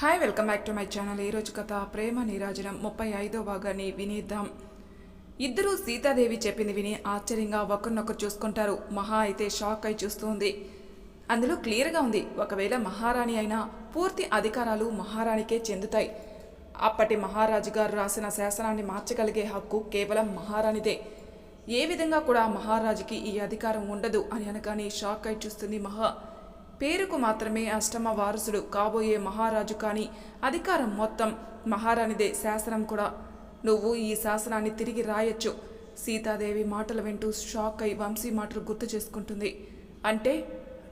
Hi welcome back to my channel ఈరోజు కథ ప్రేమ నీరాజనం. ముప్పై ఐదో భాగాన్ని వినేద్దాం. ఇద్దరూ సీతాదేవి చెప్పింది విని ఆశ్చర్యంగా ఒకరినొకరు చూసుకుంటారు. మహా అయితే షాక్ అయి చూస్తుంది. అందులో క్లియర్గా ఉంది. ఒకవేళ మహారాణి అయినా పూర్తి అధికారాలు మహారాణికే చెందుతాయి. అప్పటి మహారాజు గారు రాసిన శాసనాన్ని మార్చగలిగే హక్కు కేవలం మహారాణిదే. ఏ విధంగా కూడా మహారాజుకి ఈ అధికారం ఉండదు అని అనగానే షాక్ అయి చూస్తుంది మహా. పేరుకు మాత్రమే అష్టమ వారసుడు కాబోయే మహారాజు కానీ అధికారం మొత్తం మహారాణిదే శాసనం కూడా. నువ్వు ఈ శాసనాన్ని తిరిగి రాయొచ్చు. సీతాదేవి మాటలు వింటూ షాక్ అయి వంశీ మాటలు గుర్తు చేసుకుంటుంది. అంటే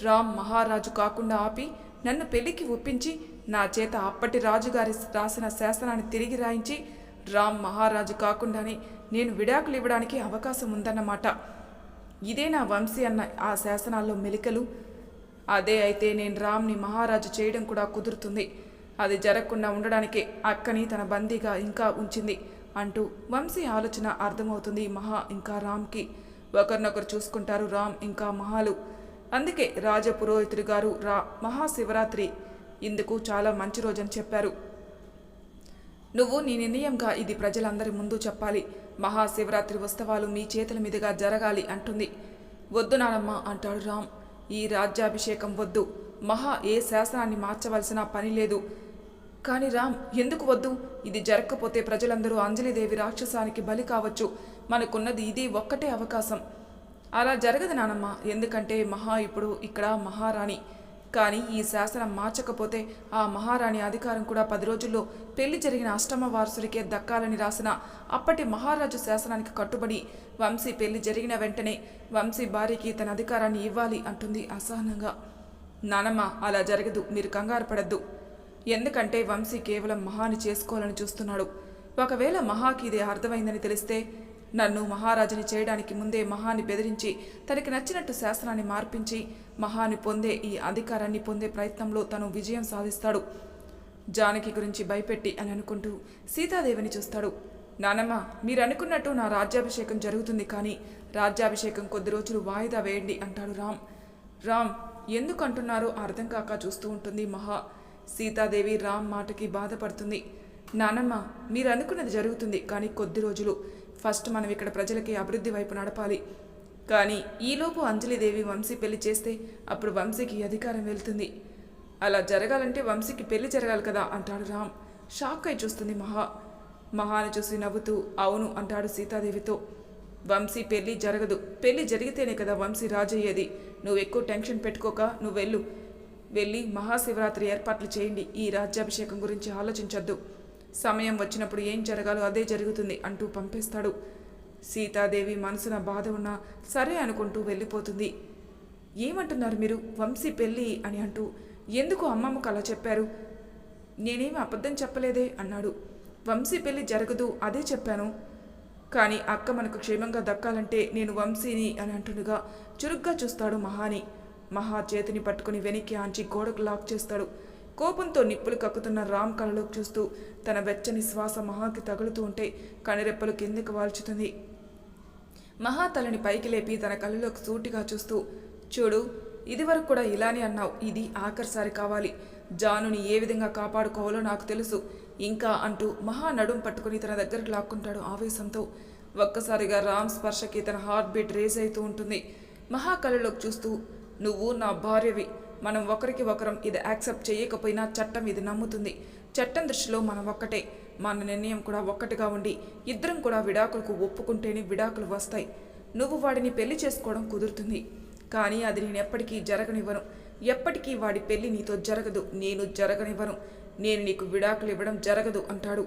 రామ్ మహారాజు కాకుండా ఆపి నన్ను పెళ్ళికి ఒప్పించి నా చేత అప్పటి రాజుగారి రాసిన శాసనాన్ని తిరిగి రాయించి రామ్ మహారాజు కాకుండానే నేను విడాకులు ఇవ్వడానికి అవకాశం ఉందన్నమాట. ఇదే నా వంశీ అన్న ఆ శాసనాల్లో మెలికలు అదే అయితే నేను రామ్ని మహారాజు చేయడం కూడా కుదురుతుంది. అది జరగకుండా ఉండడానికే అక్కని తన బందీగా ఇంకా ఉంచింది అంటూ వంశీ ఆలోచన అర్థమవుతుంది మహా ఇంకా రామ్కి. ఒకరినొకరు చూసుకుంటారు రామ్ ఇంకా మహాలు. అందుకే రాజపురోహితుడి గారు రా మహాశివరాత్రి. ఇందుకు చాలా మంచి రోజని చెప్పారు. నువ్వు నీ నిర్ణయంగా ఇది ప్రజలందరి ముందు చెప్పాలి. మహాశివరాత్రి ఉత్సవాలు మీ చేతుల మీదుగా జరగాలి అంటుంది. వద్దు నానమ్మ అంటాడు రామ్. ఈ రాజ్యాభిషేకం వద్దు. మహా ఏ శాసనాన్ని మార్చవలసిన పని లేదు. కానీ రామ్ ఎందుకు వద్దు? ఇది జరగకపోతే ప్రజలందరూ అంజలిదేవి రాక్షసానికి బలి కావచ్చు. మనకున్నది ఇది ఒక్కటే అవకాశం. అలా జరగదు నానమ్మ. ఎందుకంటే మహా ఇప్పుడు ఇక్కడ మహారాణి. కానీ ఈ శాసనం మార్చకపోతే ఆ మహారాణి అధికారం కూడా పది రోజుల్లో పెళ్ళి జరిగిన అష్టమ వారసుడికే దక్కాలని రాసిన అప్పటి మహారాజు శాసనానికి కట్టుబడి వంశీ పెళ్ళి జరిగిన వెంటనే వంశీ భార్యకి తన అధికారాన్ని ఇవ్వాలి అంటుంది అసహనంగా. నానమ్మ అలా జరగదు మీరు కంగారు పడద్దు. ఎందుకంటే వంశీ కేవలం మహాని చేసుకోవాలని చూస్తున్నాడు. ఒకవేళ మహాకి ఇది అర్థమైందని తెలిస్తే నన్ను మహారాజుని చేయడానికి ముందే మహాని బెదిరించి తనకి నచ్చినట్టు శాస్త్రాన్ని మార్పించి మహాని పొందే ఈ అధికారాన్ని పొందే ప్రయత్నంలో తను విజయం సాధిస్తాడు. జానకి గురించి భయపెట్టి అని అనుకుంటూ సీతాదేవిని చూస్తాడు. నానమ్మ మీరు అనుకున్నట్టు నా రాజ్యాభిషేకం జరుగుతుంది కానీ రాజ్యాభిషేకం కొద్ది రోజులు వాయిదా వేయండి అంటాడు రామ్. రామ్ ఎందుకు అంటున్నారో అర్థం కాక చూస్తూ ఉంటుంది మహా. సీతాదేవి రామ్ మాటకి బాధపడుతుంది. నానమ్మ మీరు అనుకున్నది జరుగుతుంది కానీ కొద్ది రోజులు. ఫస్ట్ మనం ఇక్కడ ప్రజలకి అభివృద్ధి వైపు నడపాలి. కానీ ఈలోపు అంజలిదేవి వంశీ పెళ్ళి చేస్తే అప్పుడు వంశీకి అధికారం వెళ్తుంది. అలా జరగాలంటే వంశీకి పెళ్ళి జరగాలి కదా అంటాడు రామ్. షాక్ అయి చూస్తుంది మహా. మహాని చూసి నవ్వుతూ అవును అంటాడు సీతాదేవితో. వంశీ పెళ్ళి జరగదు. పెళ్ళి జరిగితేనే కదా వంశీ రాజయ్యేది నువ్వు ఎక్కువ టెన్షన్ పెట్టుకోక నువ్వు వెళ్ళు. వెళ్ళి మహాశివరాత్రి ఏర్పాట్లు చేయండి. ఈ రాజ్యాభిషేకం గురించి ఆలోచించొద్దు. సమయం వచ్చినప్పుడు ఏం జరగాలో అదే జరుగుతుంది అంటూ పంపేస్తాడు. సీతాదేవి మనసున బాధ ఉన్నా సరే అనుకుంటూ వెళ్ళిపోతుంది. ఏమంటున్నారు మీరు? వంశీ పెళ్ళి అని అంటూ ఎందుకు అమ్మమ్మకు అలా చెప్పారు? నేనేమి అబద్ధం చెప్పలేదే అన్నాడు. వంశీ పెళ్ళి జరగదు అదే చెప్పాను. కానీ అక్క మనకు క్షేమంగా దక్కాలంటే నేను వంశీని అని అంటుండగా చురుగ్గా చూస్తాడు మహాని. మహా చేతిని పట్టుకుని వెనక్కి ఆంచి గోడకు లాక్ చేస్తాడు. కోపంతో నిప్పులు కక్కుతున్న రామ్ కళ్ళలోకి చూస్తూ తన వెచ్చని శ్వాస మహాకి తగులుతూ ఉంటే కనిరెప్పలు కిందకు వాల్చుతుంది. మహా తలని పైకి లేపి తన కళ్ళలోకి సూటిగా చూస్తూ చూడు ఇదివరకు కూడా ఇలానే అన్నావు. ఇది ఆఖరిసారి కావాలి. జానుని ఏ విధంగా కాపాడుకోవాలో నాకు తెలుసు. ఇంకా అంటూ మహా నడుం పట్టుకుని తన దగ్గరకు లాక్కుంటాడు ఆవేశంతో. ఒక్కసారిగా రామ్ స్పర్శకి తన హార్ట్ బీట్ రేజ్ అవుతూ ఉంటుంది. మహా కళ్ళలోకి చూస్తూ నువ్వు నా భార్యవి. మనం ఒకరికి ఒకరం ఇది యాక్సెప్ట్ చేయకపోయినా చట్టం ఇది నమ్ముతుంది. చట్టం దృష్టిలో మనం ఒక్కటే. మన నిర్ణయం కూడా ఒక్కటిగా ఉండి ఇద్దరం కూడా విడాకులకు ఒప్పుకుంటేనే విడాకులు వస్తాయి. నువ్వు వాడిని పెళ్ళి చేసుకోవడం కుదురుతుంది. కానీ అది నేను ఎప్పటికీ జరగనివ్వను. ఎప్పటికీ వాడి పెళ్ళి నీతో జరగదు. నేను జరగనివ్వను. నేను నీకు విడాకులు ఇవ్వడం జరగదు అంటాడు.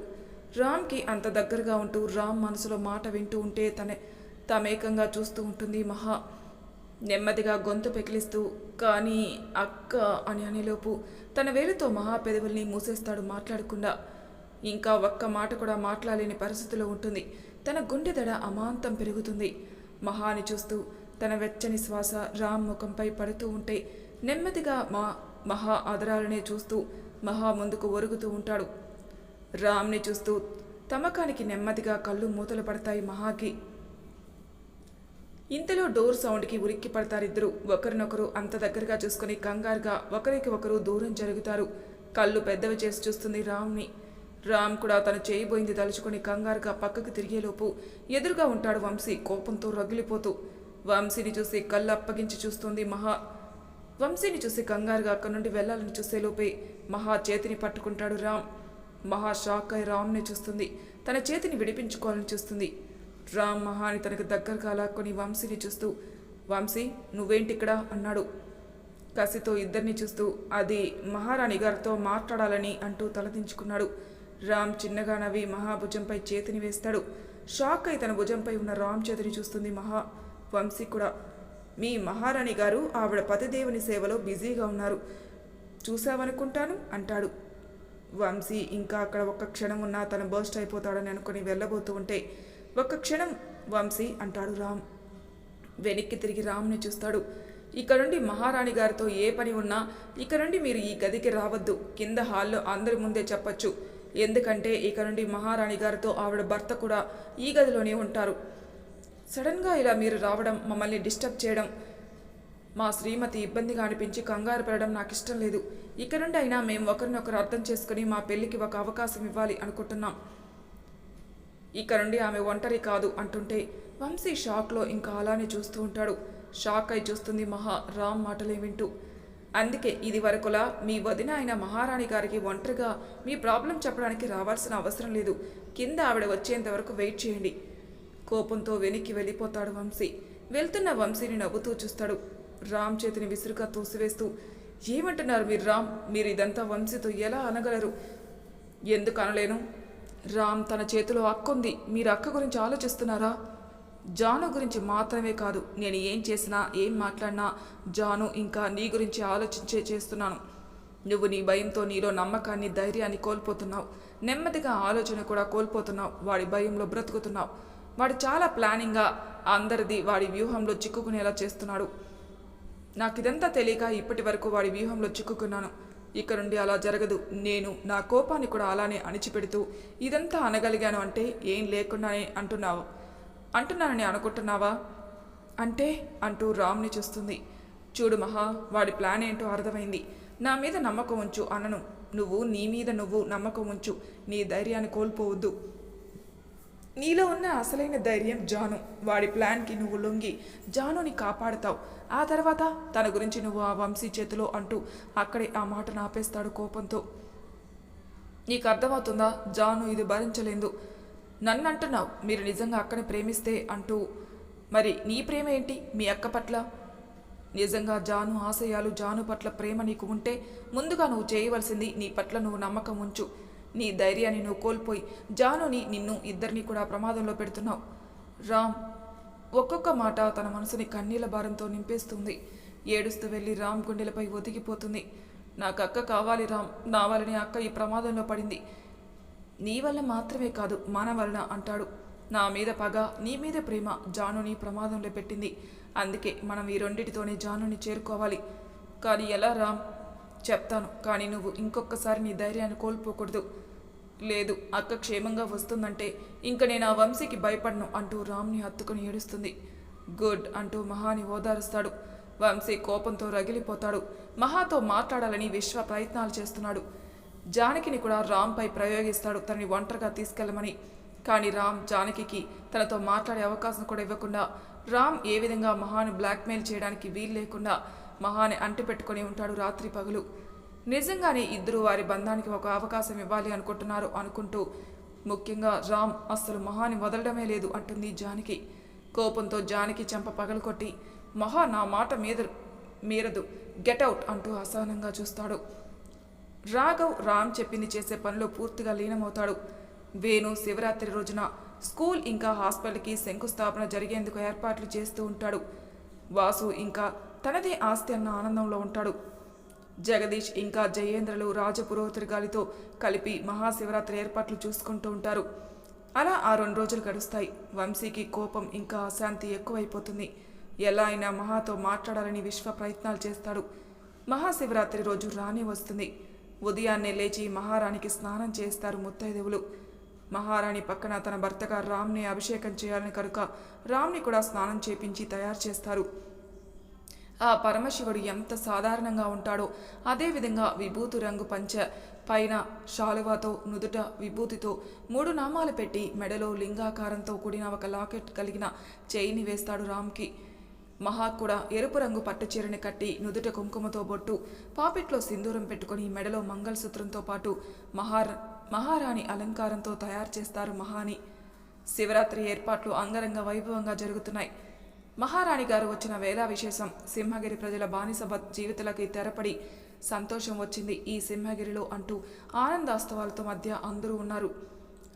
రామ్కి అంత దగ్గరగా ఉంటూ రామ్ మనసులో మాట వింటూ ఉంటే తనే తమేకంగా చూస్తూ ఉంటుంది మహా. నెమ్మదిగా గొంతు పెకిలిస్తూ కానీ అక్క అని అనేలోపు తన వేలుతో మహా పెదవుల్ని మూసేస్తాడు మాట్లాడకుండా. ఇంకా ఒక్క మాట కూడా మాట్లాడలేని పరిస్థితిలో ఉంటుంది. తన గుండె దడ అమాంతం పెరుగుతుంది. మహాని చూస్తూ తన వెచ్చని శ్వాస రామ్ ముఖంపై పడుతూ ఉంటే నెమ్మదిగా మా మహా ఆదరాలనే చూస్తూ మహా ముందుకు ఒరుగుతూ ఉంటాడు. రామ్ని చూస్తూ తమకానికి నెమ్మదిగా కళ్ళు మూతలు పడతాయి మహాకి. ఇంతలో డోర్ సౌండ్కి ఉలిక్కి పడతారిద్దరు. ఒకరినొకరు అంత దగ్గరగా చూసుకుని కంగారుగా ఒకరికి ఒకరు దూరం జరుగుతారు. కళ్ళు పెద్దవి చేసి చూస్తుంది రామ్ని. రామ్ కూడా తను చేయబోయింది తలుచుకొని కంగారుగా పక్కకు తిరిగేలోపు ఎదురుగా ఉంటాడు వంశీ కోపంతో రగిలిపోతూ. వంశీని చూసి కళ్ళు అప్పగించి చూస్తుంది మహా. వంశీని చూసి కంగారుగా అక్కడి నుండి వెళ్ళాలని చూసేలోపే మహా చేతిని పట్టుకుంటాడు రామ్. మహా షాక్ అయి రామ్ని చూస్తుంది. తన చేతిని విడిపించుకోవాలని చూస్తుంది. రామ్ మహాని తనకు దగ్గరగా లాక్కొని వంశీని చూస్తూ వంశీ నువ్వేంటిక్కడ? అన్నాడు. కసితో ఇద్దరిని చూస్తూ అది మహారాణి గారితో మాట్లాడాలని అంటూ తలదించుకున్నాడు. రామ్ చిన్నగా నవ్వి మహాభుజంపై చేతిని వేస్తాడు. షాక్ అయి తన భుజంపై ఉన్న రామ్ చేతిని చూస్తుంది మహా. వంశీ కూడా మీ మహారాణి గారు ఆవిడ పతిదేవుని సేవలో బిజీగా ఉన్నారు. చూసావనుకుంటాను అంటాడు. వంశీ ఇంకా అక్కడ ఒక్క క్షణం ఉన్నా తను బర్స్ట్ అయిపోతాడని అనుకుని వెళ్ళబోతూ ఉంటే ఒక్క క్షణం వంశీ అంటాడు రామ్. వెనక్కి తిరిగి రామ్ని చూస్తాడు. ఇక్కడ నుండి మహారాణి గారితో ఏ పని ఉన్నా ఇక్కడ నుండి మీరు ఈ గదికి రావద్దు. కింద హాల్లో అందరి ముందే చెప్పొచ్చు. ఎందుకంటే ఇక నుండి మహారాణి గారితో ఆవిడ భర్త కూడా ఈ గదిలోనే ఉంటారు. సడన్గా ఇలా మీరు రావడం మమ్మల్ని డిస్టర్బ్ చేయడం మా శ్రీమతి ఇబ్బందిగా అనిపించి కంగారు పడడం నాకు ఇష్టం లేదు. ఇక్కడ నుండి అయినా మేము ఒకరినొకరు అర్థం చేసుకుని మా పెళ్ళికి ఒక అవకాశం ఇవ్వాలి అనుకుంటున్నాం. ఇక నుండి ఆమె ఒంటరి కాదు అంటుంటే వంశీ షాక్లో ఇంకా అలానే చూస్తూ ఉంటాడు. షాక్ అయి చూస్తుంది మహా రామ్ మాటలే వింటూ. అందుకే ఇది వరకులా మీ వదిన అయిన మహారాణి గారికి ఒంటరిగా మీ ప్రాబ్లం చెప్పడానికి రావాల్సిన అవసరం లేదు. కింద ఆవిడ వచ్చేంత వరకు వెయిట్ చేయండి. కోపంతో వెనక్కి వెళ్ళిపోతాడు వంశీ. వెళ్తున్న వంశీని నవ్వుతూ చూస్తాడు. రామ్ చేతిని విసురుగా తోసివేస్తూ ఏమంటున్నారు మీరు రామ్? మీరు ఇదంతా వంశీతో ఎలా అనగలరు? ఎందుకు అనలేను? రామ్ తన చేతిలో అక్కుంది మీరు అక్క గురించి ఆలోచిస్తున్నారా? జాను గురించి మాత్రమే కాదు నేను ఏం చేసినా ఏం మాట్లాడినా జాను ఇంకా నీ గురించి ఆలోచించే చేస్తున్నాను. నువ్వు నీ భయంతో నీలో నమ్మకాన్ని ధైర్యాన్ని కోల్పోతున్నావు. నెమ్మదిగా ఆలోచన కూడా కోల్పోతున్నావు. వాడి భయంలో బ్రతుకుతున్నావు. వాడు చాలా ప్లానింగ్గా అందరిది వాడి వ్యూహంలో చిక్కుకునేలా చేస్తున్నాడు. నాకు ఇదంతా తెలియక ఇప్పటి వరకు వాడి వ్యూహంలో చిక్కుకున్నాను. ఇక నుండి అలా జరగదు. నేను నా కోపాన్ని కూడా అలానే అణిచిపెడుతూ ఇదంతా అనగలిగాను అంటే ఏం లేకుండానే అంటున్నావు. అంటున్నానని అనుకుంటున్నావా? అంటే అంటూ రామ్ని చూస్తుంది. చూడు మహా వాడి ప్లాన్ ఏంటో అర్థమైంది. నా మీద నమ్మకం ఉంచు అనను నువ్వు నీ మీద నువ్వు నమ్మకం ఉంచు. నీ ధైర్యాన్ని కోల్పోవద్దు. నీలో ఉన్న అసలైన ధైర్యం జాను. వాడి ప్లాన్కి నువ్వు లొంగి జానుని కాపాడుతావు. ఆ తర్వాత తన గురించి నువ్వు ఆ వంశీ చేతిలో అంటూ అక్కడే ఆ మాటను ఆపేస్తాడు కోపంతో. నీకు అర్థమవుతుందా? జాను ఇది భరించలేదు. నన్ను అంటున్నావు మీరు నిజంగా అక్కని ప్రేమిస్తే అంటూ. మరి నీ ప్రేమ ఏంటి? మీ అక్క పట్ల? నిజంగా జాను ఆశయాలు జాను పట్ల ప్రేమ నీకు ఉంటే ముందుగా నువ్వు చేయవలసింది నీ పట్ల నువ్వు నమ్మకం ఉంచు. నీ ధైర్యాన్ని నువ్వు కోల్పోయి జానుని నిన్ను ఇద్దరిని కూడా ప్రమాదంలో పెడుతున్నావు. రామ్ ఒక్కొక్క మాట తన మనసుని కన్నీళ్ళ భారంతో నింపేస్తుంది. ఏడుస్తూ వెళ్ళి రామ్ గుండెలపై ఒదిగిపోతుంది. నాకు అక్క కావాలి రామ్ నా వలనే అక్క ఈ ప్రమాదంలో పడింది. నీ వల్ల మాత్రమే కాదు మన వలన అంటాడు. నా మీద పగ నీ మీద ప్రేమ జానుని ప్రమాదంలో పెట్టింది. అందుకే మనం ఈ రెండిటితోనే జానుని చేరుకోవాలి. కానీ ఎలా రామ్ చెప్తాను కానీ నువ్వు ఇంకొకసారి నీ ధైర్యాన్ని కోల్పోకూడదు. లేదు అక్క క్షేమంగా వస్తుందంటే ఇంక నేను ఆ వంశీకి భయపడను అంటూ రామ్ని హత్తుకుని ఏడుస్తుంది. గుడ్ అంటూ మహాని ఓదారుస్తాడు. వంశీ కోపంతో రగిలిపోతాడు. మహాతో మాట్లాడాలని విశ్వ ప్రయత్నాలు చేస్తున్నాడు. జానకిని కూడా రామ్పై ప్రయోగిస్తాడు తనని ఒంటరిగా తీసుకెళ్ళమని. కానీ రామ్ జానకికి తనతో మాట్లాడే అవకాశం కూడా ఇవ్వకుండా రామ్ ఏ విధంగా మహాని బ్లాక్మెయిల్ చేయడానికి వీలు లేకుండా మహాని అంటిపెట్టుకొని ఉంటాడు రాత్రి పగలు. నిజంగానే ఇద్దరు వారి బంధానికి ఒక అవకాశం ఇవ్వాలి అనుకుంటున్నారు అనుకుంటూ ముఖ్యంగా రామ్ అస్సలు మహాని వదలడమే లేదు అంటుంది జానకి. కోపంతో జానకి చెంప పగలకొట్టి మహా నా మాట మీద మీరదు. గెటౌట్ అంటూ అసహనంగా చూస్తాడు. రాఘవ్ రామ్ చెప్పింది చేసే పనిలో పూర్తిగా లీనమవుతాడు. వేణు శివరాత్రి రోజున స్కూల్ ఇంకా హాస్పిటల్కి శంకుస్థాపన జరిగేందుకు ఏర్పాట్లు చేస్తూ ఉంటాడు. వాసు ఇంకా తనదే ఆస్తి అన్న ఆనందంలో ఉంటాడు. జగదీష్ ఇంకా జయేంద్రలు రాజపురోహితుడి గాలితో కలిపి మహాశివరాత్రి ఏర్పాట్లు చూసుకుంటూ ఉంటారు. అలా ఆ రెండు రోజులు గడుస్తాయి. వంశీకి కోపం ఇంకా అశాంతి ఎక్కువైపోతుంది. ఎలా అయినా మహాతో మాట్లాడాలని విశ్వ ప్రయత్నాలు చేస్తాడు. మహాశివరాత్రి రోజు రాణి వస్తుంది. ఉదయాన్నే లేచి మహారాణికి స్నానం చేస్తారు ముత్తైదువులు. మహారాణి పక్కన తన భర్తగా రామ్ని అభిషేకం చేయాలని కనుక రామ్ని కూడా స్నానం చేపించి తయారు చేస్తారు. ఆ పరమశివుడు ఎంత సాధారణంగా ఉంటాడో అదేవిధంగా విభూతి రంగు పంచ పైన శాలువాతో నుదుట విభూతితో మూడు నామాలు పెట్టి మెడలో లింగాకారంతో కూడిన ఒక లాకెట్ కలిగిన చేయిని వేస్తాడు రామ్కి. మహా కూడా ఎరుపు రంగు పట్టుచీరని కట్టి నుదుట కుంకుమతో బొట్టు పాపిట్లో సింధూరం పెట్టుకొని మెడలో మంగళసూత్రంతో పాటు మహార మహారాణి అలంకారంతో తయారు చేస్తారు మహాని. శివరాత్రి ఏర్పాట్లు అంగరంగ వైభవంగా జరుగుతున్నాయి. మహారాణి గారు వచ్చిన వేళ విశేషం. సింహగిరి ప్రజల బానిస జీవితాలకి తెరపడి సంతోషం వచ్చింది ఈ సింహగిరిలో అంటూ ఆనందాస్తవాలతో మధ్య అందరూ ఉన్నారు.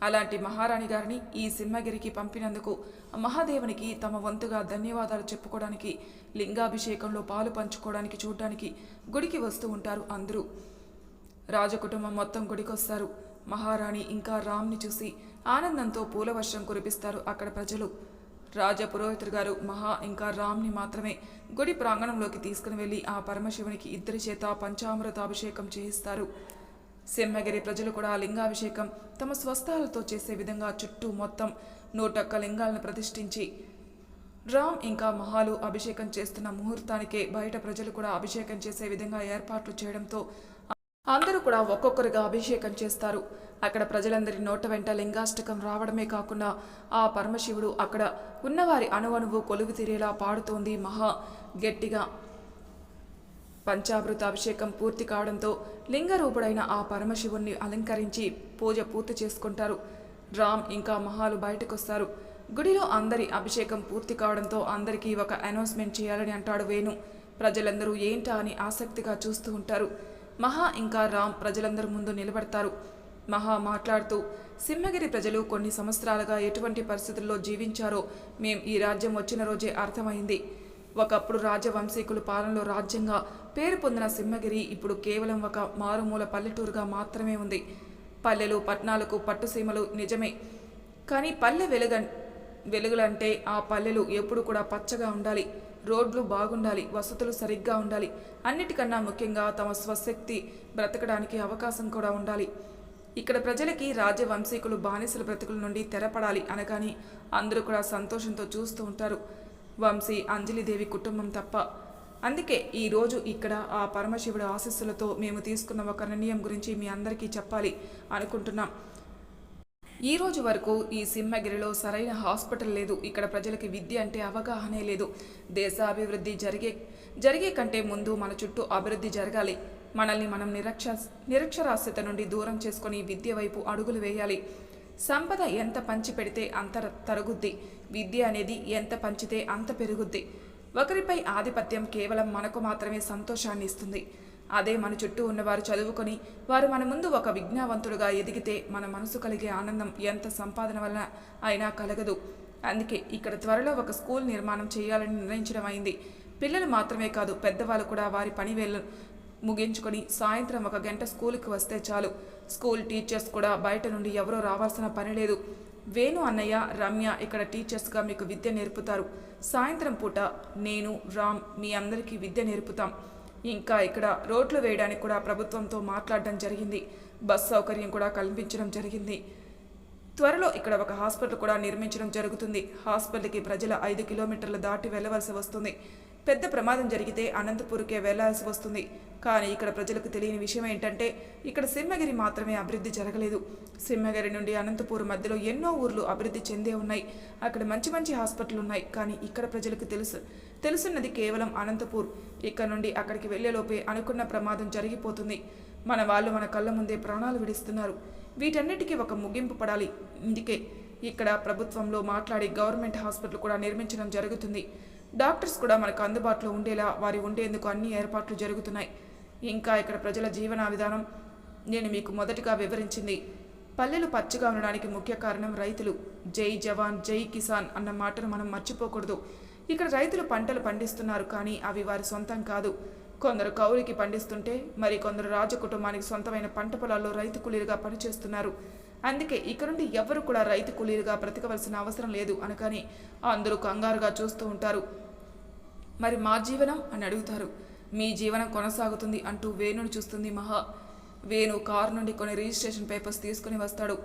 అలాంటి మహారాణి గారిని ఈ సింహగిరికి పంపినందుకు మహాదేవునికి తమ వంతుగా ధన్యవాదాలు చెప్పుకోవడానికి లింగాభిషేకంలో పాలు పంచుకోవడానికి చూడడానికి గుడికి వస్తూ ఉంటారు అందరూ. రాజకుటుంబం మొత్తం గుడికొస్తారు. మహారాణి ఇంకా రామ్ని చూసి ఆనందంతో పూలవర్షం కురిపిస్తారు అక్కడ ప్రజలు. రాజ పురోహితుడు గారు మహా ఇంకా రామ్ని మాత్రమే గుడి ప్రాంగణంలోకి తీసుకుని వెళ్ళి ఆ పరమశివునికి ఇద్దరి చేత పంచామృతాభిషేకం చేయిస్తారు. సింహగిరి ప్రజలు కూడా లింగాభిషేకం తమ స్వస్థాలతో చేసే విధంగా చుట్టూ మొత్తం నూటొక్క లింగాలను ప్రతిష్ఠించి రామ్ ఇంకా మహాలు అభిషేకం చేస్తున్న ముహూర్తానికే బయట ప్రజలు కూడా అభిషేకం చేసే విధంగా ఏర్పాట్లు చేయడంతో అందరూ కూడా ఒక్కొక్కరుగా అభిషేకం చేస్తారు. అక్కడ ప్రజలందరి నోట వెంట లింగాష్టకం రావడమే కాకుండా ఆ పరమశివుడు అక్కడ ఉన్నవారి అణువణువు కొలువు తీరేలా పాడుతోంది మహా గట్టిగా. పంచామృత అభిషేకం పూర్తి కావడంతో లింగరూపుడైన ఆ పరమశివుణ్ణి అలంకరించి పూజ పూర్తి చేసుకుంటారు. రామ్ ఇంకా మహాలు బయటకొస్తారు. గుడిలో అందరి అభిషేకం పూర్తి కావడంతో అందరికీ ఒక అనౌన్స్మెంట్ చేయాలని అంటాడు వేణు. ప్రజలందరూ ఏంటా అని ఆసక్తిగా చూస్తూ ఉంటారు. మహా ఇంకా రామ్ ప్రజలందరి ముందు నిలబడతారు. మహా మాట్లాడుతూ సింహగిరి ప్రజలు కొన్ని సంవత్సరాలుగా ఎటువంటి పరిస్థితుల్లో జీవించారో మేం ఈ రాజ్యం వచ్చిన రోజే అర్థమైంది. ఒకప్పుడు రాజవంశీకులు పాలనలో రాజ్యంగా పేరు పొందిన సింహగిరి ఇప్పుడు కేవలం ఒక మారుమూల పల్లెటూరుగా మాత్రమే ఉంది. పల్లెలు పట్టణాలకు పట్టుసీమలు నిజమే. కానీ పల్లె వెలుగ వెలుగులంటే ఆ పల్లెలు ఎప్పుడు కూడా పచ్చగా ఉండాలి. రోడ్లు బాగుండాలి వసతులు సరిగ్గా ఉండాలి. అన్నిటికన్నా ముఖ్యంగా తమ స్వశక్తి బ్రతకడానికి అవకాశం కూడా ఉండాలి. ఇక్కడ ప్రజలకి రాజవంశీకులు బానిసల బ్రతుకుల నుండి తెరపడాలి అనగాని అందరూ కూడా సంతోషంతో చూస్తూ ఉంటారు. వంశీ అంజలిదేవి కుటుంబం తప్ప. అందుకే ఈరోజు ఇక్కడ ఆ పరమశివుడు ఆశీస్సులతో మేము తీసుకున్న ఒక నిర్ణయం గురించి మీ అందరికీ చెప్పాలి అనుకుంటున్నాం. ఈ రోజు వరకు ఈ సింహగిరిలో సరైన హాస్పిటల్ లేదు. ఇక్కడ ప్రజలకి విద్య అంటే అవగాహనే లేదు. దేశ అభివృద్ధి జరిగే జరిగే కంటే ముందు మన చుట్టూ అభివృద్ధి జరగాలి. మనల్ని మనం నిరక్ష నిరక్షరాస్యత నుండి దూరం చేసుకొని విద్య వైపు అడుగులు వేయాలి. సంపద ఎంత పంచి పెడితే అంత తరుగుద్ది. విద్య అనేది ఎంత పంచితే అంత పెరుగుద్ది. ఒకరిపై ఆధిపత్యం కేవలం మనకు మాత్రమే సంతోషాన్ని ఇస్తుంది. అదే మన చుట్టూ ఉన్నవారు చదువుకొని వారు మన ముందు ఒక విజ్ఞావంతుడుగా ఎదిగితే మన మనసు కలిగే ఆనందం ఎంత సంపాదన వల్ల అయినా కలగదు. అందుకే ఇక్కడ త్వరలో ఒక స్కూల్ నిర్మాణం చేయాలని నిర్ణయించడం అయింది. పిల్లలు మాత్రమే కాదు పెద్దవాళ్ళు కూడా వారి పని వేళ ముగించుకొని సాయంత్రం ఒక గంట స్కూల్కి వస్తే చాలు. స్కూల్ టీచర్స్ కూడా బయట నుండి ఎవరో రావాల్సిన పని లేదు. వేణు అన్నయ్య రమ్య ఇక్కడ టీచర్స్గా మీకు విద్య నేర్పుతారు. సాయంత్రం పూట నేను రామ్ మీ అందరికీ విద్య నేర్పుతాం. ఇంకా ఇక్కడ రోడ్లు వేయడానికి కూడా ప్రభుత్వంతో మాట్లాడడం జరిగింది. బస్ సౌకర్యం కూడా కల్పించడం జరిగింది. త్వరలో ఇక్కడ ఒక హాస్పిటల్ కూడా నిర్మించడం జరుగుతుంది. హాస్పిటల్కి ప్రజల ఐదు కిలోమీటర్లు దాటి వెళ్ళవలసి వస్తుంది. పెద్ద ప్రమాదం జరిగితే అనంతపూర్కే వెళ్ళాల్సి వస్తుంది. కానీ ఇక్కడ ప్రజలకు తెలియని విషయం ఏంటంటే ఇక్కడ సింహగిరి మాత్రమే అభివృద్ధి జరగలేదు. సింహగిరి నుండి అనంతపూర్ మధ్యలో ఎన్నో ఊర్లు అభివృద్ధి చెందే ఉన్నాయి. అక్కడ మంచి మంచి హాస్పిటల్ ఉన్నాయి. కానీ ఇక్కడ ప్రజలకు తెలుసు తెలుసున్నది కేవలం అనంతపూర్. ఇక్కడ నుండి అక్కడికి వెళ్ళేలోపే అనుకున్న ప్రమాదం జరిగిపోతుంది. మన వాళ్ళు మన కళ్ళ ముందే ప్రాణాలు విడిస్తున్నారు. వీటన్నిటికీ ఒక ముగింపు పడాలి. ఇందుకే ఇక్కడ ప్రభుత్వంలో మాట్లాడి గవర్నమెంట్ హాస్పిటల్ కూడా నిర్మించడం జరుగుతుంది. డాక్టర్స్ కూడా మనకు అందుబాటులో ఉండేలా వారి ఉండేందుకు అన్ని ఏర్పాట్లు జరుగుతున్నాయి. ఇంకా ఇక్కడ ప్రజల జీవన విధానం నేను మీకు మొదటగా వివరించింది. పల్లెలు పచ్చగా ఉండడానికి ముఖ్య కారణం రైతులు. జై జవాన్ జై కిసాన్ అన్న మాటను మనం మర్చిపోకూడదు. ఇక్కడ రైతులు పంటలు పండిస్తున్నారు కానీ అవి వారి సొంతం కాదు. కొందరు కౌలికి పండిస్తుంటే మరి కొందరు రాజ కుటుంబానికి సొంతమైన పంట పొలాల్లో రైతు కూలీలుగా పనిచేస్తున్నారు. అందుకే ఇక్కడ నుండి ఎవరు కూడా రైతు కూలీలుగా బ్రతకవలసిన అవసరం లేదు అనకని అందరూ కంగారుగా చూస్తూ ఉంటారు. మరి మా జీవనం? అని అడుగుతారు. మీ జీవనం కొనసాగుతుంది అంటూ వేణుని చూస్తుంది మహా. వేణు కారు నుండి కొన్ని రిజిస్ట్రేషన్ పేపర్స్ తీసుకుని వస్తాడు.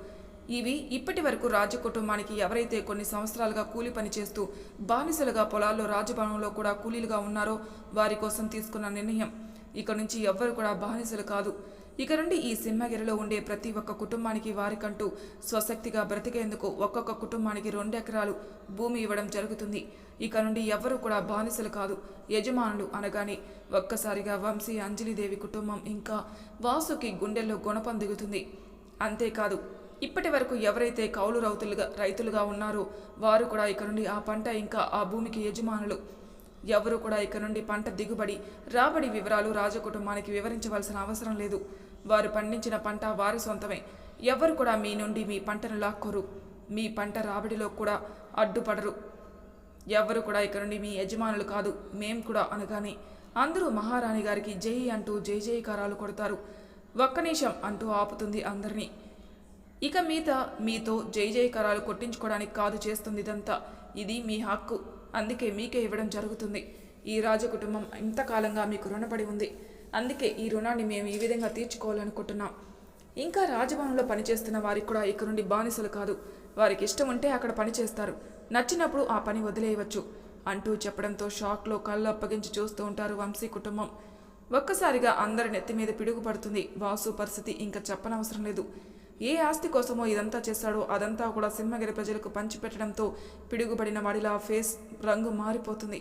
ఇవి ఇప్పటి వరకు రాజ కుటుంబానికి ఎవరైతే కొన్ని సంవత్సరాలుగా కూలి పని చేస్తూ బానిసలుగా పొలాల్లో రాజభవనంలో కూడా కూలీలుగా ఉన్నారో వారి కోసం తీసుకున్న నిర్ణయం. ఇక నుంచి ఎవ్వరు కూడా బానిసలు కాదు. ఇక నుండి ఈ సింహగిరిలో ఉండే ప్రతి ఒక్క కుటుంబానికి వారికంటూ స్వశక్తిగా బ్రతికేందుకు ఒక్కొక్క కుటుంబానికి రెండు ఎకరాలు భూమి ఇవ్వడం జరుగుతుంది. ఇక నుండి ఎవ్వరూ కూడా బానిసలు కాదు. యజమానులు అనగానే ఒక్కసారిగా వంశీ అంజలిదేవి కుటుంబం ఇంకా వాసుకి గుండెల్లో గుణపం దిగుతుంది. అంతేకాదు ఇప్పటి వరకు ఎవరైతే కౌలు రైతులుగా రైతులుగా ఉన్నారో వారు కూడా ఇక నుండి ఆ పంట ఇంకా ఆ భూమికి యజమానులు. ఎవరు కూడా ఇక నుండి పంట దిగుబడి రాబడి వివరాలు రాజకుటుంబానికి వివరించవలసిన అవసరం లేదు. వారు పండించిన పంట వారి సొంతమే. ఎవరు కూడా మీ నుండి మీ పంటను లాక్కోరు. మీ పంట రాబడిలో కూడా అడ్డుపడరు. ఎవరు కూడా ఇక నుండి మీ యజమానులు కాదు. మేం కూడా అనగానే అందరూ మహారాణి గారికి జై అంటూ జై జయకారాలు కొడతారు. ఒక్క నిమిషం అంటూ ఆపుతుంది అందరినీ. ఇక మీత మీతో జై జయకరాలు కొట్టించుకోవడానికి కాదు చేస్తుంది ఇదంతా ఇది మీ హక్కు. అందుకే మీకే ఇవ్వడం జరుగుతుంది. ఈ రాజకుటుంబం ఇంతకాలంగా మీకు రుణపడి ఉంది. అందుకే ఈ రుణాన్ని మేము ఈ విధంగా తీర్చుకోవాలనుకుంటున్నాం. ఇంకా రాజభవనంలో పనిచేస్తున్న వారికి కూడా ఇక్కడ నుండి బానిసలు కాదు. వారికి ఇష్టం ఉంటే అక్కడ పని చేస్తారు నచ్చినప్పుడు ఆ పని వదిలేయవచ్చు. అంటూ చెప్పడంతో షాక్లో కళ్ళు అప్పగించి చూస్తూ ఉంటారు వంశీ కుటుంబం. ఒక్కసారిగా అందరి నెత్తి మీద పిడుగుపడుతుంది వాసు పరిస్థితి ఇంకా చెప్పనవసరం లేదు. ఏ ఆస్తి కోసమో ఇదంతా చేశాడో అదంతా కూడా సింహగిరి ప్రజలకు పంచిపెట్టడంతో పిడుగుపడిన వాడిలా ఫేస్ రంగు మారిపోతుంది.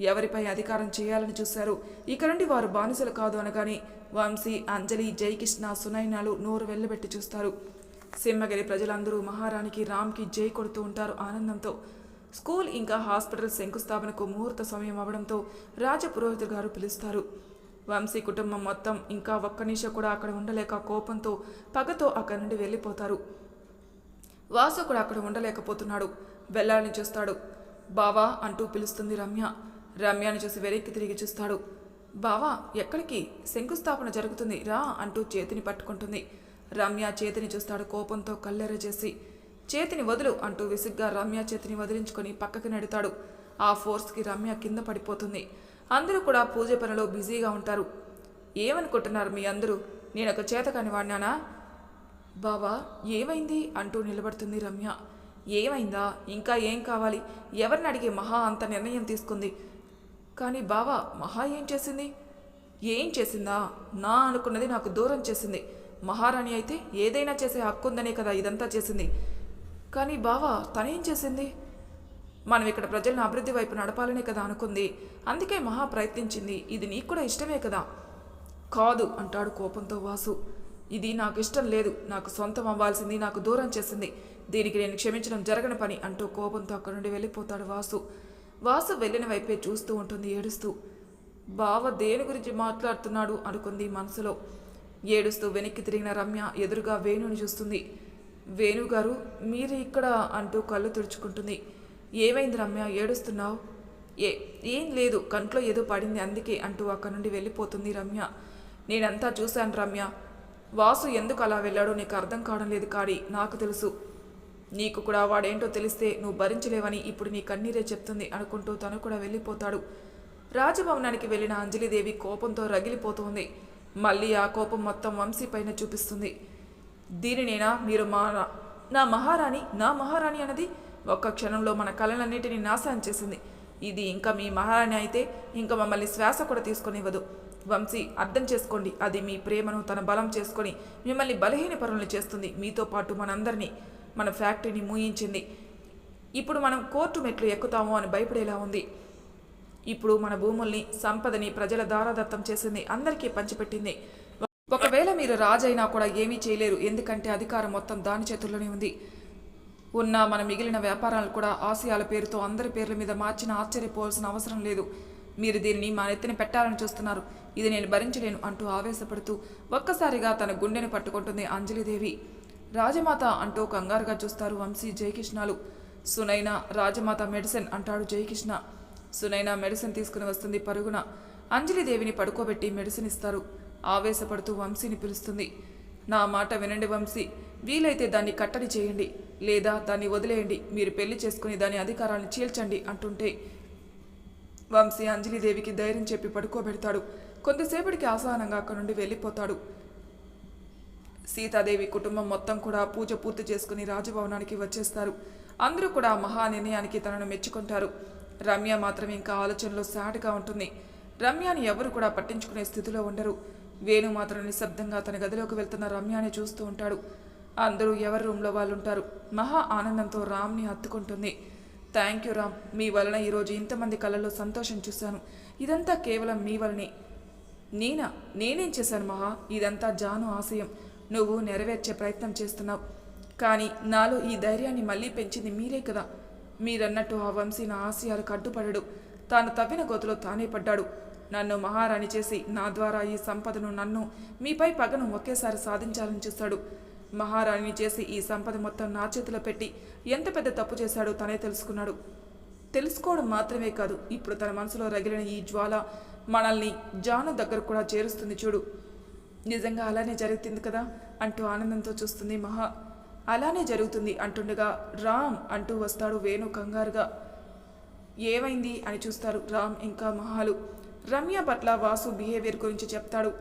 ఎవరిపై అధికారం చేయాలని చూశారు. ఇక నుండి వారు బానిసలు కాదు అనగానే వంశీ అంజలి జయకృష్ణ సునైనాలు నోరు వెళ్ళబెట్టి చూస్తారు. సింహగిరి ప్రజలందరూ మహారాణికి రామ్కి జై కొడుతూ ఉంటారు ఆనందంతో. స్కూల్ ఇంకా హాస్పిటల్ శంకుస్థాపనకు ముహూర్త సమయం అవడంతో రాజపురోహితుడు గారు పిలుస్తారు. వంశీ కుటుంబం మొత్తం ఇంకా ఒక్క నిష కూడా అక్కడ ఉండలేక కోపంతో పగతో అక్కడి నుండి వెళ్ళిపోతారు. వాసు కూడా అక్కడ ఉండలేకపోతున్నాడు. వెళ్ళాలని చూస్తాడు. బావా అంటూ పిలుస్తుంది రమ్య. రమ్యని చూసి వెనక్కి తిరిగి చూస్తాడు. బావా ఎక్కడికి? శంకుస్థాపన జరుగుతుంది. రా అంటూ చేతిని పట్టుకుంటుంది. రమ్య చేతిని చూస్తాడు కోపంతో కల్లెర చేసి. చేతిని వదులు అంటూ విసుగ్గా రమ్య చేతిని వదిలించుకొని పక్కకి నెడతాడు. ఆ ఫోర్స్కి రమ్య కింద పడిపోతుంది. అందరూ కూడా పూజ పనిలో బిజీగా ఉంటారు. ఏమనుకుంటున్నారు మీ అందరూ? నేను ఒక చేతకాని వాడినానా? బాబా ఏమైంది? అంటూ నిలబడుతుంది రమ్య. ఏమైందా? ఇంకా ఏం కావాలి? ఎవరిని అడిగి మహా అంత నిర్ణయం తీసుకుంది? కానీ బావా మహా ఏం చేసింది? ఏం చేసిందా? నా అనుకున్నది నాకు దూరం చేసింది. మహారాణి అయితే ఏదైనా చేసే హక్కు ఉందనే కదా ఇదంతా చేసింది. కానీ బావా తనేం చేసింది? మనం ఇక్కడ ప్రజలను అభివృద్ధి వైపు నడపాలనే కదా అనుకుంది. అందుకే మహా ప్రయత్నించింది. ఇది నీకు కూడా ఇష్టమే కదా? కాదు అంటాడు కోపంతో వాసు. ఇది నాకు ఇష్టం లేదు. నాకు సొంతం అవ్వాల్సింది నాకు దూరం చేసింది. దీనికి నేను క్షమించడం జరగని పని అంటూ కోపంతో అక్కడి నుండి వెళ్ళిపోతాడు వాసు. వాసు వెళ్ళిన వైపే చూస్తూ ఉంటుంది ఏడుస్తూ. బావ దేని గురించి మాట్లాడుతున్నాడు? అనుకుంది మనసులో. ఏడుస్తూ వెనక్కి తిరిగిన రమ్య ఎదురుగా వేణుని చూస్తుంది. వేణుగారు మీరు ఇక్కడ అంటూ కళ్ళు తుడుచుకుంటుంది. ఏమైంది రమ్య? ఏడుస్తున్నావు? ఏ ఏం లేదు. కంట్లో ఏదో పడింది. అందుకే అంటూ అక్కడి నుండి వెళ్ళిపోతుంది రమ్య. నేనంతా చూశాను రమ్య. వాసు ఎందుకు అలా వెళ్ళాడో నీకు అర్థం కావడం లేదు కాడి. నాకు తెలుసు. నీకు కూడా వాడేంటో తెలిస్తే నువ్వు భరించలేవని ఇప్పుడు నీ కన్నీరే చెప్తుంది అనుకుంటూ తను కూడా వెళ్ళిపోతాడు. రాజభవనానికి వెళ్ళిన అంజలిదేవి కోపంతో రగిలిపోతుంది. మళ్ళీ ఆ కోపం మొత్తం వంశీ పైన చూపిస్తుంది. దీనినేనా? మీరు మా నా మహారాణి? నా మహారాణి అన్నది? ఒక్క క్షణంలో మన కళలన్నిటినీ నాశనం చేసింది. ఇది ఇంకా మీ మహారాణి అయితే ఇంకా మమ్మల్ని శ్వాస కూడా తీసుకొనివ్వదు. వంశీ అర్థం చేసుకోండి. అది మీ ప్రేమను తన బలం చేసుకొని మిమ్మల్ని బలహీన పరులను చేస్తుంది. మీతో పాటు మనందరినీ మన ఫ్యాక్టరీని మూయించింది. ఇప్పుడు మనం కోర్టు మెట్లు ఎక్కుతాము అని భయపడేలా ఉంది. ఇప్పుడు మన భూముల్ని సంపదని ప్రజల దారాదత్తం చేసింది అందరికీ పంచిపెట్టింది. ఒకవేళ మీరు రాజైనా కూడా ఏమీ చేయలేరు. ఎందుకంటే అధికారం మొత్తం దాని చేతుల్లోనే ఉంది. ఉన్న మన మిగిలిన వ్యాపారాలు కూడా ఆసియాల పేరుతో అందరి పేర్ల మీద మార్చిన ఆశ్చర్యపోవాల్సిన అవసరం లేదు. మీరు దీన్ని మా నెత్తిన పెట్టాలని చూస్తున్నారు. ఇది నేను భరించలేను అంటూ ఆవేశపడుతూ ఒక్కసారిగా తన గుండెని పట్టుకుంటుంది అంజలిదేవి. రాజమాత అంటూ కంగారుగా చూస్తారు వంశీ జయకృష్ణాలు. సునైన రాజమాత మెడిసిన్ అంటాడు జయకృష్ణ. సునైన మెడిసిన్ తీసుకుని వస్తుంది పరుగున. అంజలిదేవిని పడుకోబెట్టి మెడిసిన్ ఇస్తారు. ఆవేశపడుతూ వంశీని పిలుస్తుంది. నా మాట వినండి వంశీ. వీలైతే దాన్ని కట్టడి చేయండి. లేదా దాన్ని వదిలేయండి. మీరు పెళ్ళి చేసుకుని దాని అధికారాన్ని చీల్చండి అంటుంటే వంశీ అంజలిదేవికి ధైర్యం చెప్పి పడుకోబెడతాడు. కొంతసేపటికి అసహనంగా అక్కడి నుండి వెళ్ళిపోతాడు. సీతాదేవి కుటుంబం మొత్తం కూడా పూజ పూర్తి చేసుకుని రాజభవనానికి వచ్చేస్తారు. అందరూ కూడా మహా నిర్ణయానికి తనను మెచ్చుకుంటారు. రమ్య మాత్రం ఇంకా ఆలోచనలో సాటుగా ఉంటుంది. రమ్యని ఎవరు కూడా పట్టించుకునే స్థితిలో ఉండరు. వేణు మాత్రం నిశ్శబ్దంగా తన గదిలోకి వెళ్తున్న రమ్యాని చూస్తూ ఉంటాడు. అందరూ ఎవరి రూమ్లో వాళ్ళు ఉంటారు మహా ఆనందంతో రామ్ని హత్తుకుంటుంది. Thank you Ram. మీ వలన ఈరోజు ఇంతమంది కళ్ళల్లో సంతోషం చూశాను. ఇదంతా కేవలం మీ వలనే. నేనా నేనేం చేశాను మహా? ఇదంతా జాను ఆశయం. నువ్వు నెరవేర్చే ప్రయత్నం చేస్తున్నావు. కానీ నాలో ఈ ధైర్యాన్ని మళ్ళీ పెంచింది మీరే కదా. మీరన్నట్టు ఆ వంశీ నా ఆశయాలకు అడ్డుపడడు. తాను తవ్విన గోతులో తానే పడ్డాడు. నన్ను మహారాణి చేసి నా ద్వారా ఈ సంపదను నన్ను మీపై పగను ఒకేసారి సాధించాలని చూస్తాడు మహారాణిని చేసి ఈ సంపద మొత్తం నా చేతిలో పెట్టి ఎంత పెద్ద తప్పు చేశాడో తనే తెలుసుకున్నాడు. తెలుసుకోవడం మాత్రమే కాదు ఇప్పుడు తన మనసులో రగిలిన ఈ జ్వాల మనల్ని జాను దగ్గర కూడా చేరుస్తుంది చూడు. నిజంగా అలానే జరుగుతుంది కదా? అంటూ ఆనందంతో చూస్తుంది మహా. అలానే జరుగుతుంది అంటుండగా రామ్ అంటూ వస్తాడు వేణు కంగారుగా. ఏమైంది అని చూస్తారు రామ్ ఇంకా మహాలు. రమ్య పట్ల వాసు బిహేవియర్ గురించి చెప్తాడు.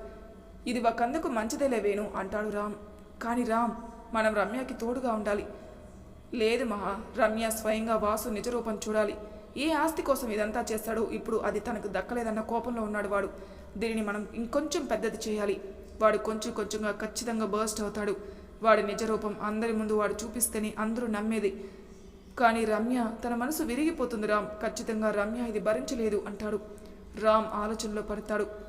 ఇది ఒకందుకు మంచిదేలే వేణు అంటాడు రామ్. కానీ రామ్ మనం రమ్యకి తోడుగా ఉండాలి. లేదు మహా రమ్య స్వయంగా వాసు నిజరూపం చూడాలి. ఏ ఆస్తి కోసం ఇదంతా చేస్తాడో ఇప్పుడు అది తనకు దక్కలేదన్న కోపంలో ఉన్నాడు వాడు. దీనిని మనం ఇంకొంచెం పెద్దది చేయాలి. వాడు కొంచెం కొంచెంగా ఖచ్చితంగా బర్స్ట్ అవుతాడు. వాడి నిజరూపం అందరి ముందు వాడు చూపిస్తేనే అందరూ నమ్మేది. కానీ రమ్య తన మనసు విరిగిపోతుంది రామ్. ఖచ్చితంగా రమ్య ఇది భరించలేదు అంటాడు. రామ్ ఆలోచనలో పడతాడు.